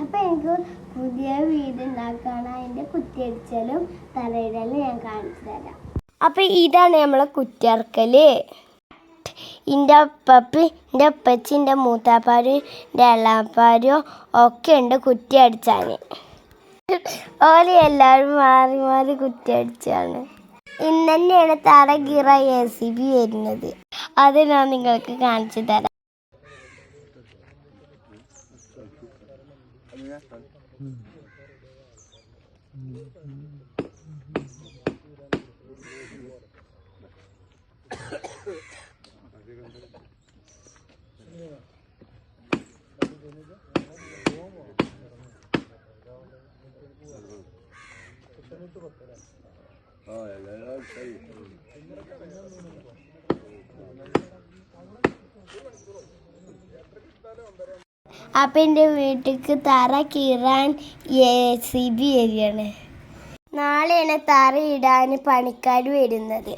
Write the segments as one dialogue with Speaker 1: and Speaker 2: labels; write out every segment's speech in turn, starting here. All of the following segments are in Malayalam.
Speaker 1: അപ്പൊ എനിക്ക് പുതിയ വീട് ഉണ്ടാക്കാണ് അതിന്റെ കുത്തിയടിച്ചാലും തലയിടലും ഞാൻ കാണിച്ചു തരാം. അപ്പൊ ഇതാണ് നമ്മളെ കുറ്റിയർക്കൽ എന്റെ അപ്പപ്പി എന്റെ അപ്പച്ചി എന്റെ മൂത്താപ്പാരും എന്റെ എളാപ്പാരും ഒക്കെ ഉണ്ട് കുറ്റി അടിച്ചാൽ ഓൽ എല്ലാവരും മാറി മാറി കുറ്റി അടിച്ചാണ്. ഇന്ന് തറ ഗിറ എ സി ബി വരുന്നത്. അത് ഞാൻ നിങ്ങൾക്ക് കാണിച്ചു തരാം. miasta. Oh, yeah, that's right. അപ്പൊ എന്റെ വീട്ടിലേക്ക് തറ കീറാൻ എ സി ബി വരികയാണ് നാളെയാണ് തറ ഇടാൻ പണിക്കാർ വരുന്നത്.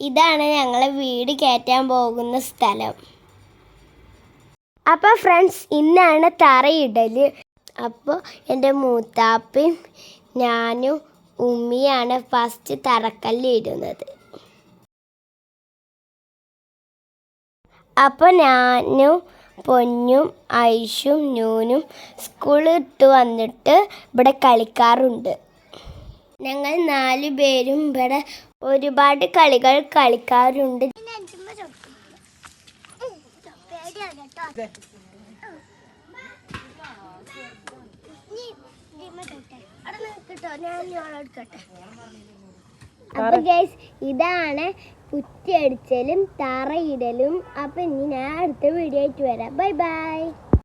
Speaker 1: ഇതാണ് ഞങ്ങളെ വീട് കയറ്റാൻ പോകുന്ന സ്ഥലം. അപ്പോൾ ഫ്രണ്ട്സ് ഇന്നാണ് തറയിടൽ അപ്പോൾ എന്റെ മൂത്താപ്പയും ഞാനും ഉമ്മിയാണ് ഫസ്റ്റ് തറക്കല്ല് ഇടുന്നത്. അപ്പോൾ ഞാനും പൊന്നും ഐഷും നൂനും സ്കൂളിൽ ഇട്ട് വന്നിട്ട് ഇവിടെ കളിക്കാറുണ്ട്. ഞങ്ങൾ നാലു പേരും ഇവിടെ ഒരുപാട് കളികൾ കളിക്കാറുണ്ട്. അപ്പൊ ഗൈസ് ഇതാണ് കുറ്റിയടിച്ചലും തറയിടലും. അപ്പൊ ഇനി ഞാൻ അടുത്ത വീഡിയോ ആയിട്ട് വരാം. Bye bye